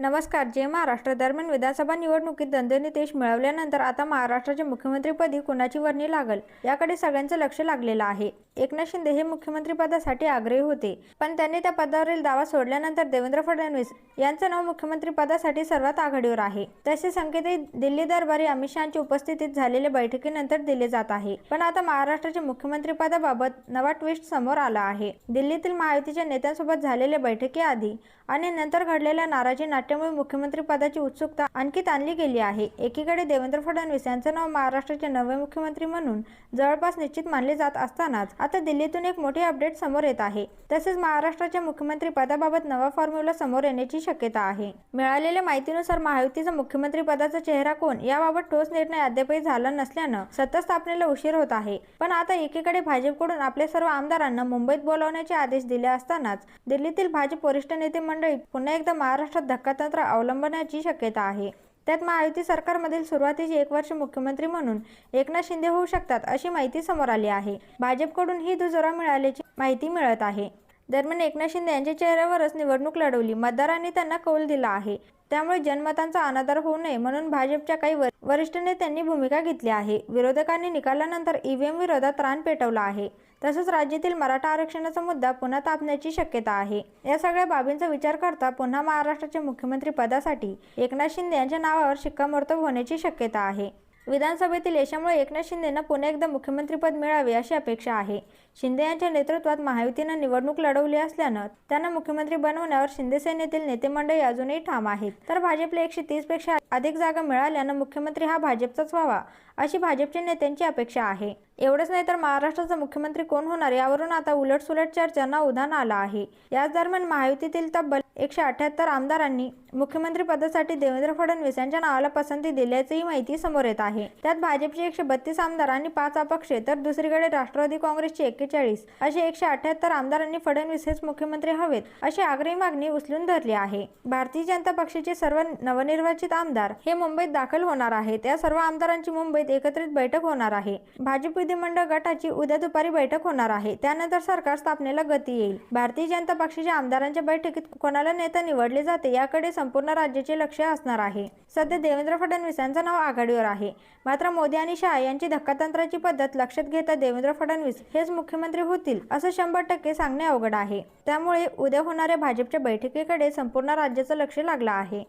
नमस्कार जय महाराष्ट्र दरम्यान विधानसभा निवडणुकीत दणदणीत मिळवल्यानंतर आता महाराष्ट्राच्या मुख्यमंत्रीपदी कुणाची वर्णी लागल याकडे सगळ्यांचं लक्ष लागलेलं आहे. एकनाथ शिंदे हे मुख्यमंत्रीपदासाठी आग्रही होते पण त्यांनी त्या पदावरील दावा सोडल्यानंतर देवेंद्र फडणवीस यांचं नाव मुख्यमंत्रीपदासाठी सर्वात आघाडीवर आहे. तसे संकेतही दिल्ली दरबारी अमित शहाच्या उपस्थितीत झालेल्या बैठकीनंतर दिले जात आहे. पण आता महाराष्ट्राच्या मुख्यमंत्रीपदाबाबत नवा ट्विस्ट समोर आला आहे. दिल्लीतील महायुतीच्या नेत्यांसोबत झालेल्या बैठकीआधी आणि नंतर घडलेल्या नाराजी त्यामुळे मुख्यमंत्री पदाची उत्सुकता आणखी ताणली गेली आहे. एकीकडे देवेंद्र फडणवीस यांचं नाव महाराष्ट्राचे नवे मुख्यमंत्री म्हणून जवळपास निश्चित मानले जात असतानाच आता दिल्लीतून एक मोठी अपडेट समोर येत आहे. तसेच महाराष्ट्राच्या मुख्यमंत्री पदाबाबत नवा फॉर्म्युला समोर येण्याची शक्यता आहे. मिळालेल्या माहितीनुसार महायुतीचा मुख्यमंत्री पदाचा चेहरा कोण याबाबत ठोस निर्णय अद्यापही झाला नसल्यानं सत्ता स्थापनेला उशीर होत आहे. पण आता एकीकडे भाजपकडून आपल्या सर्व आमदारांना मुंबईत बोलावण्याचे आदेश दिले असतानाच दिल्लीतील भाजप वरिष्ठ नेते मंडळी पुन्हा एकदा महाराष्ट्रात धक्का धक्कातंत्र अवलंबण्याची शक्यता आहे. त्यात महायुती सरकारमधील सुरुवातीचे एक वर्ष मुख्यमंत्री म्हणून एकनाथ शिंदे होऊ शकतात अशी माहिती समोर आली आहे. भाजपकडून ही दुजोरा मिळाल्याची माहिती मिळत आहे. दरम्यान एकनाथ शिंदे यांच्या चेहऱ्यावरच निवडणूक लढवली. मतदारांनी त्यांना कौल दिला आहे. त्यामुळे जनमतांचा अनादर होऊ नये म्हणून भाजपच्या काही वरिष्ठ नेत्यांनी भूमिका घेतली आहे. विरोधकांनी निकालानंतर ईव्हीएम विरोधात रान पेटवला आहे. तसंच राज्यातील मराठा आरक्षणाचा मुद्दा पुन्हा तापण्याची शक्यता आहे. या सगळ्या बाबींचा विचार करता पुन्हा महाराष्ट्राच्या मुख्यमंत्री पदासाठी एकनाथ शिंदे यांच्या नावावर शिक्कामोर्तब होण्याची शक्यता आहे. विधानसभेतील यशामुळे एकनाथ शिंदेंना पुन्हा एकदा मुख्यमंत्रीपद मिळावे अशी अपेक्षा आहे. शिंदे यांच्या नेतृत्वात महायुतीनं निवडणूक लढवली असल्यानं त्यांना मुख्यमंत्री बनवण्यावर शिंदे सेनेतील नेतेमंडळी अजूनही ठाम आहेत. तर भाजपला एकशे तीसपेक्षा अधिक जागा मिळाल्यानं मुख्यमंत्री हा भाजपचाच व्हावा अशी भाजपच्या नेत्यांची अपेक्षा आहे. एवढंच नाही तर महाराष्ट्राचा मुख्यमंत्री कोण होणार यावरून आता उलटसुलट चर्चांना उधाण आलं आहे. याच दरम्यान महायुतीतील तब्बल एकशे अठ्याहत्तर आमदारांनी मुख्यमंत्री पदासाठी देवेंद्र फडणवीस यांच्या नावाला पसंती दिल्याचीही माहिती समोर येत आहे. त्यात भाजपचे एकशे बत्तीस आमदार आणि पाच अपक्ष तर दुसरीकडे राष्ट्रवादी काँग्रेसचे एक्केचाळीस. असे एकशे अठ्याहत्तर आमदारांनी फडणवीस हेच मुख्यमंत्री हवेत अशी आग्रही मागणी उचलून धरली आहे. भारतीय जनता पक्षाचे सर्व नवनिर्वाचित आमदार हे मुंबईत दाखल होणार आहेत. त्या सर्व आमदारांची मुंबईत एकत्रित बैठक होणार आहे. भाजप विधिमंडळ गटाची उद्या दुपारी बैठक होणार आहे. त्यानंतर सरकार स्थापनेला गती येईल. भारतीय जनता पक्षाच्या आमदारांच्या बैठकीत कोणाला नेता निवडले जाते याकडे संपूर्ण राज्याचे लक्ष असणार आहे. सध्या देवेंद्र फडणवीस यांचं नाव आघाडीवर आहे. मात्र मोदी आणि शहा यांची धक्कातंत्राची पद्धत लक्षात घेता देवेंद्र फडणवीस हेच मुख्यमंत्री होतील असं शंभर टक्के सांगणे अवघड आहे. त्यामुळे उद्या होणाऱ्या भाजपच्या बैठकीकडे संपूर्ण राज्याचं लक्ष लागलं आहे.